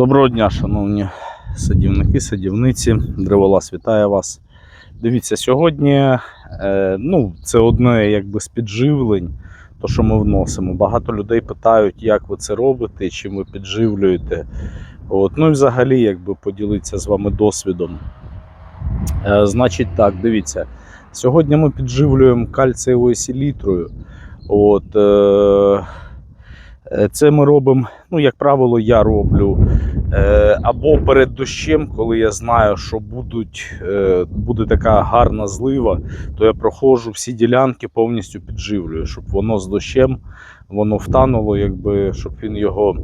Доброго дня, шановні садівники, садівниці. Древолаз вітає вас. Дивіться, сьогодні е, ну, це одне якби з підживлень, то, що ми вносимо. Багато людей питають, як ви це робите, чим ви підживлюєте. От, ну і взагалі, якби поділитися з вами досвідом. Е, значить так, дивіться. Сьогодні ми підживлюємо кальцієвою селітрою. От, е, це ми робимо, ну, як правило, я роблю е, або перед дощем, коли я знаю, що будуть, е, буде така гарна злива, то я проходжу всі ділянки, повністю підживлюю, щоб воно з дощем воно втануло, якби, щоб він його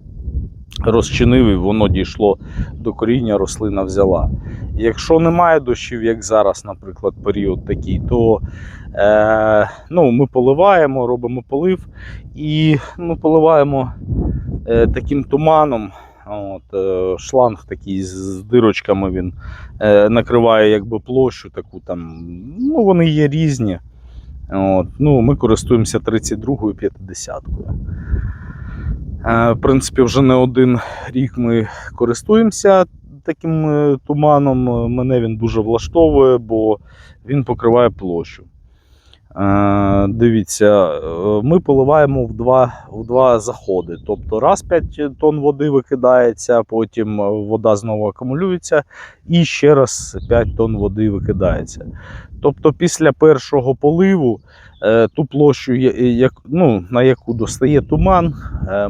розчинив і воно дійшло до коріння, рослина взяла. Якщо немає дощів, як зараз, наприклад, період такий, то е, ну, ми поливаємо, робимо полив і ну, поливаємо е, таким туманом. От, е, шланг такий з, дирочками він е, накриває якби площу таку там. Ну, вони є різні. От, ну, ми користуємося 32-ю 50-кою. Е, В принципі, вже не один рік ми користуємося таким е, туманом. Е, Мене він дуже влаштовує, бо він покриває площу. Е, Дивіться, е, ми поливаємо в два, в два заходи. Тобто раз 5 тонн води викидається, потім вода знову акумулюється, і ще раз 5 тонн води викидається. Тобто, після першого поливу е, ту площу, як, ну, на яку достає туман,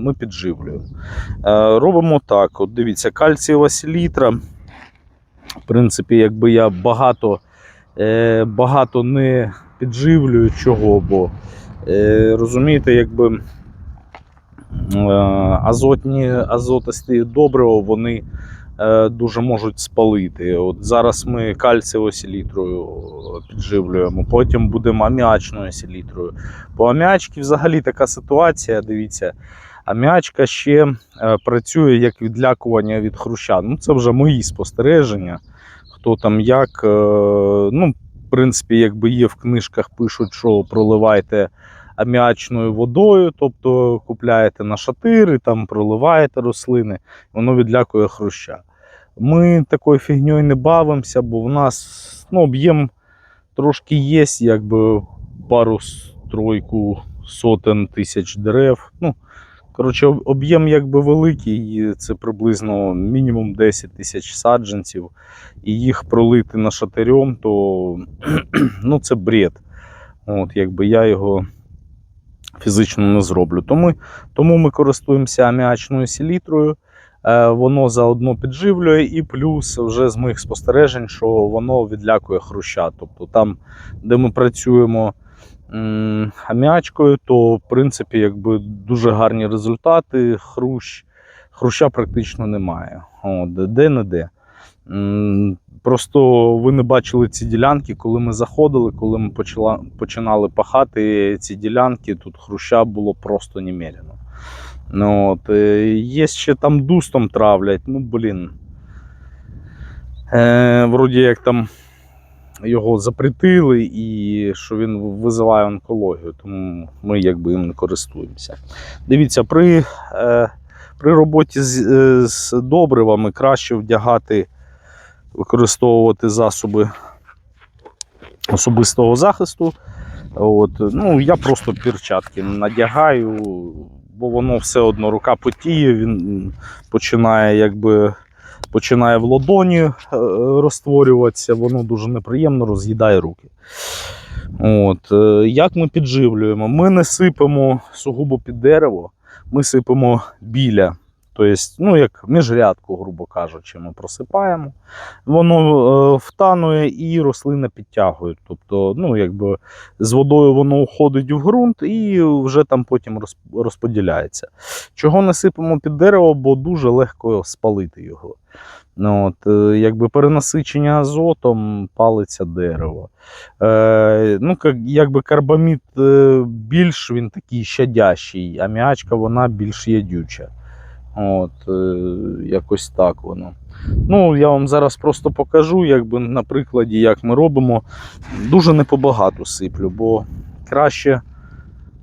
ми підживлюємо. Робимо так: от дивіться, кальцієва селітра. В принципі, якби я багато, багато не підживлюю чого, бо е, розумієте, якби е, азотні, азотисті добрива вони е, дуже можуть спалити. От зараз ми кальцієвою селітрою підживлюємо, потім будемо аміачною селітрою. По аміачці взагалі така ситуація, дивіться. Аміачка ще е, працює як відлякування від хруща. Ну, це вже мої спостереження. Хто там як. Е, ну, в принципі, якби є в книжках, пишуть, що проливайте аміачною водою, тобто купляєте на шатири, там проливаєте рослини, воно відлякує хруща. Ми такою фігньою не бавимося, бо в нас ну, об'єм трошки є, якби пару тройку сотень тисяч дерев. Ну, Коротше, об'єм якби великий, це приблизно мінімум 10 тисяч саджанців, і їх пролити на шатирьом, то ну, це бред. От, якби я його фізично не зроблю. Тому, тому ми користуємося аміачною селітрою. Е, воно заодно підживлює, і плюс вже з моїх спостережень, що воно відлякує хруща. Тобто там, де ми працюємо м, то в принципі якби дуже гарні результати. Хрущ, хруща практично немає. От, де не де. Просто ви не бачили ці ділянки, коли ми заходили, коли ми почала, починали пахати ці ділянки, тут хруща було просто немерено. Ну, от, е, є ще там дустом травлять, ну блін. Е, вроді як там його запретили і що він визиває онкологію, тому ми якби їм не користуємося. Дивіться, при, е, при роботі з, е, з добривами краще вдягати, використовувати засоби особистого захисту. От, ну, я просто перчатки надягаю, бо воно все одно рука потіє, він починає якби починає в ладоні е, розтворюватися, воно дуже неприємно роз'їдає руки. От, е, як ми підживлюємо? Ми не сипемо сугубо під дерево, ми сипемо біля. Тобто, ну, як міжрядку, грубо кажучи, ми просипаємо. Воно е, втанує і рослина підтягує. Тобто, ну, якби з водою воно уходить в ґрунт і вже там потім розподіляється. Чого не сипемо під дерево, бо дуже легко спалити його. Ну, от, е, якби перенасичення азотом палиться дерево. Е, ну, як- якби карбамід е, більш він такий щадящий, аміачка вона більш ядюча. От, е, якось так воно. Ну, я вам зараз просто покажу, якби на прикладі, як ми робимо. Дуже не побагато сиплю, бо краще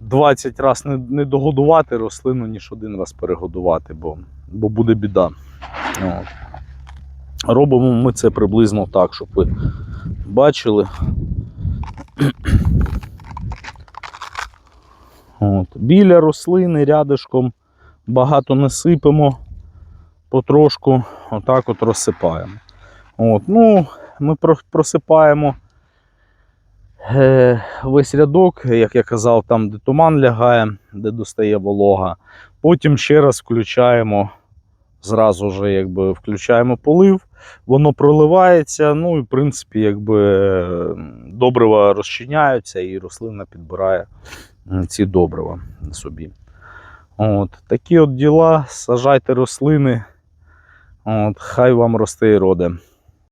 20 разів не, не догодувати рослину, ніж один раз перегодувати, бо бо буде біда. От. Робимо ми це приблизно так, щоб ви бачили. От. Біля рослини рядишком багато не сипемо, потрошку отак от розсипаємо. От. Ну, ми просипаємо е, весь рядок, як я казав, там, де туман лягає, де достає волога. Потім ще раз включаємо, зразу ж якби включаємо полив, воно проливається. Ну і в принципі, якби добрива розчиняються, і рослина підбирає ці добрива собі. От, такі от діла, сажайте рослини. От, хай вам росте і роде.